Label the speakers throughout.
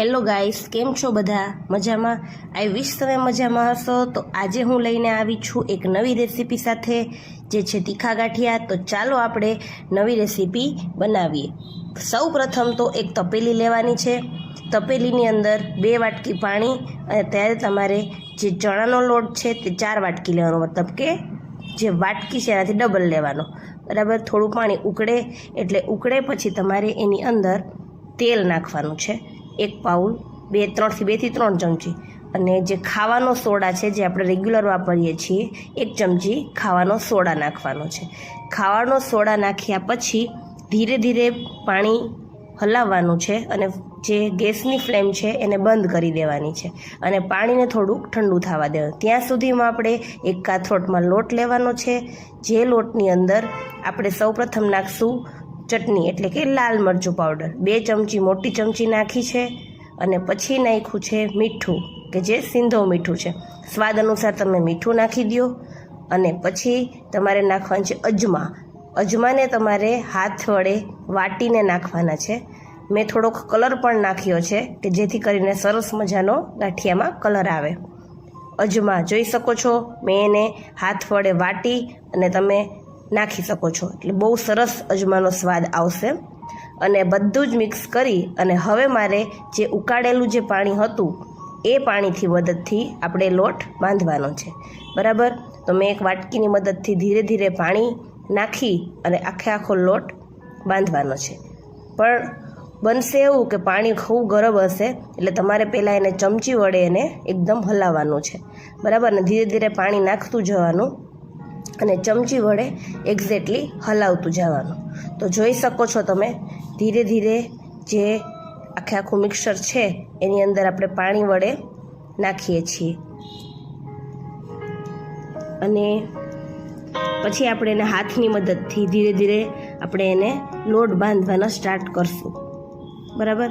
Speaker 1: Hello guys, કેમ છો બધા? મજામાં? આઈ વિશ તમે મજામાં હશો? તો આજે હું લઈને આવી છું એક નવી રેસીપી સાથે, જે છે તીખા ગાંઠિયા. તો ચાલો આપણે નવી રેસીપી બનાવીએ. સૌ પ્રથમ તો એક તપેલી લેવાની છે. તપેલીની અંદર બે વાટકી પાણી અને ત્યારે તમારે જે ચણાનો લોટ છે તે ચાર વાટકી લેવાનો. મતલબ કે જે વાટકી છે એનાથી ડબલ લેવાનો. બરાબર? થોડું પાણી ઉકળે, એટલે ઉકળે પછી તમારે એની અંદર તેલ નાખવાનું છે. એક પાઉલ, બે, ત્રણથી બેથી ત્રણ ચમચી. અને જે ખાવાનો સોડા છે, જે આપણે રેગ્યુલર વાપરીએ છીએ, એક ચમચી ખાવાનો સોડા નાખવાનો છે. ખાવાનો સોડા નાખ્યા પછી ધીરે ધીરે પાણી હલાવવાનું છે અને જે ગેસની ફ્લેમ છે, એને બંધ કરી દેવાની છે. અને પાણીને થોડુંક ઠંડુ થવા દેવાનું. ત્યાં સુધીમાં આપણે એક કાથરોટમાં લોટ લેવાનો છે. જે લોટની અંદર આપણે સૌપ્રથમ નાખશું ચટણી એટલે કે લાલ મરચું પાવડર બે ચમચી મોટી ચમચી નાખી છે અને પછી નાખ્યું છે મીઠું, કે જે સિંધો મીઠું છે. સ્વાદ અનુસાર તમે મીઠું નાખી દો અને પછી તમારે નાખવાનું છે અજમા. અજમાને તમારે હાથ વડે વાટીને નાખવાના છે. મેં થોડોક કલર પણ નાખ્યો છે, કે જેથી કરીને સરસ મજાનો ગાંઠિયામાં કલર આવે. અજમા જોઈ શકો છો, મેં એને હાથ વડે વાટી અને તમે નાખી શકો છો. એટલે બહુ સરસ અજમાનો સ્વાદ આવશે. અને બધું જ મિક્સ કરી અને હવે મારે જે ઉકાળેલું જે પાણી હતું, એ પાણીથી મદદથી આપણે લોટ બાંધવાનો છે. બરાબર? તો મેં એક વાટકીની મદદથી ધીરે ધીરે પાણી નાખી અને આખે આખો લોટ બાંધવાનો છે. પણ બનશે એવું કે પાણી ખૂબ ગરમ હશે, એટલે તમારે પહેલાં એને ચમચી વડે એને એકદમ હલાવવાનું છે. બરાબર? ને ધીરે ધીરે પાણી નાખતું જવાનું. અને ચમચી વડે એક્ઝેક્ટલી હલાવતું જવાનું. તો જોઈ શકો છો તમે, ધીરે ધીરે જે આખે આખું મિક્સર છે, એની અંદર આપણે પાણી વડે નાખીએ છીએ. અને પછી આપણે એને હાથની મદદથી ધીરે ધીરે આપણે એને લોટ બાંધવાનો સ્ટાર્ટ કરશું. બરાબર?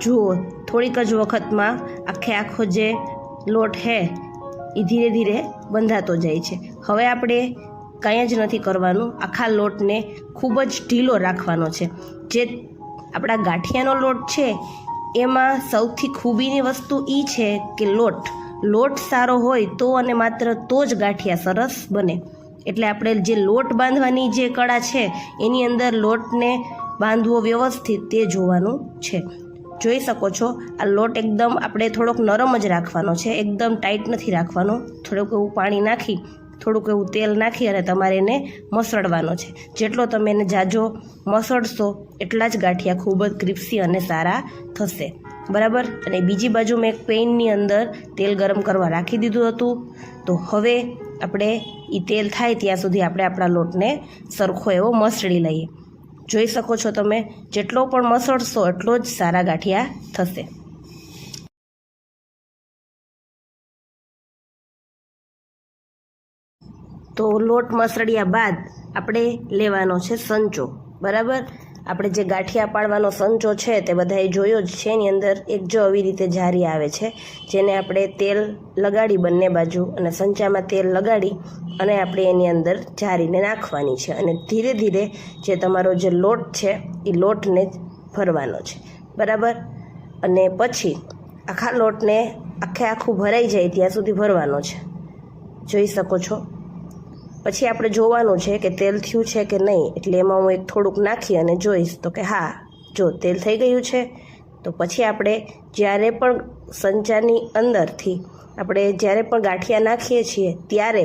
Speaker 1: જુઓ, થોડીક જ વખતમાં આખે આખો જે લોટ હે એ ધીરે ધીરે બંધાતો જાય છે. હવે આપણે કંઈ જ નથી કરવાનું. આખા લોટને ખૂબ જ ઢીલો રાખવાનો છે. જે આપણા ગાંઠિયાનો લોટ છે, એમાં સૌથી ખૂબીની વસ્તુ એ છે કે લોટ. લોટ સારો હોય તો અને માત્ર તો જ ગાંઠિયા સરસ બને. એટલે આપણે જે લોટ બાંધવાની જે કળા છે, એની અંદર લોટને બાંધવો વ્યવસ્થિત તે જોવાનું છે. જોઈ શકો છો, આ લોટ એકદમ આપણે થોડોક નરમ જ રાખવાનો છે, એકદમ ટાઈટ નથી રાખવાનો. થોડુંક એવું પાણી નાખી, થોડુંક એવું તેલ નાખી અને તમારે એને મસળવાનો છે. જેટલો તમે એને જાજો મસળશો, એટલા જ ગાંઠિયા ખૂબ જ ક્રિપ્સી અને સારા થશે. બરાબર? અને બીજી બાજુ મેં એક પેઇનની અંદર તેલ ગરમ કરવા રાખી દીધું હતું. તો હવે આપણે એ તેલ થાય ત્યાં સુધી આપણે આપણા લોટને સરખો એવો મસળી લઈએ. જોઈ શકો છો તમે, જેટલો પણ મસળશો એટલો જ સારા ગાંઠિયા થશે. તો લોટ મસળ્યા બાદ આપણે લેવાનો છે સંચો, બરાબર? આપણે જે ગાંઠિયા પાડવાનો સંચો છે તે બધાએ જોયો જ છે. એની અંદર એક જો આવી રીતે જારી આવે છે, જેને આપણે તેલ લગાડી બંને બાજુ અને સંચામાં તેલ લગાડી અને આપણે એની અંદર જારીને નાખવાની છે. અને ધીરે ધીરે જે તમારો જે લોટ છે, એ લોટને ભરવાનો છે. બરાબર? અને પછી આખા લોટને આખે આખું ભરાઈ જાય ત્યાં સુધી ભરવાનો છે. જોઈ શકો છો? પછી આપણે જોવાનું છે કે તેલ થયું છે કે નહીં, એટલે એમાં હું એક થોડુંક નાખી અને જોઈશ. તો કે હા, જો તેલ થઈ ગયું છે, તો પછી આપણે જ્યારે પણ સંચારની અંદરથી આપણે જ્યારે પણ ગાંઠિયા નાખીએ છીએ, ત્યારે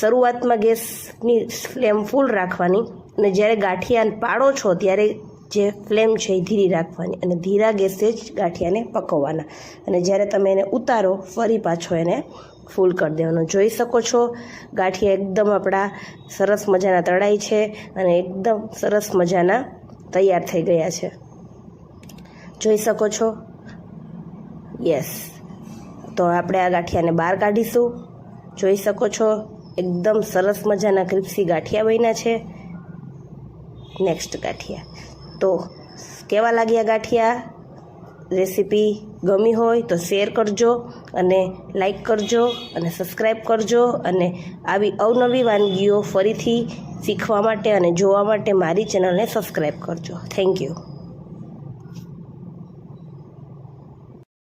Speaker 1: શરૂઆતમાં ગેસની ફ્લેમ ફૂલ રાખવાની અને જ્યારે ગાંઠિયા પાડો છો, ત્યારે જે ફ્લેમ છે એ ધીરી રાખવાની અને ધીરા ગેસે જ ગાંઠિયાને પકવવાના. અને જ્યારે તમે એને ઉતારો, ફરી પાછો એને ફૂલ કરી દેવાનો. જોઈ શકો છો, ગાંઠિયા એકદમ આપણા સરસ મજાના તળાઈ છે અને એકદમ સરસ મજાના તૈયાર થઈ ગયા છે. જોઈ શકો છો? યસ. તો આપણે આ ગાંઠિયાને બહાર કાઢીશું. જોઈ શકો છો, એકદમ સરસ મજાના ક્રિપ્સી ગાંઠિયા બન્યા છે. નેક્સ્ટ ગાંઠિયા. તો કેવા લાગ્યા ગાંઠિયા? રેસીપી ગમી હોય તો શેર કરજો. અને લાઈક કરજો અને સબસ્ક્રાઈબ કરજો અને આવી અવનવી વાનગીઓ ફરીથી શીખવા માટે અને જોવા માટે મારી ચેનલને સબસ્ક્રાઈબ કરજો. Thank you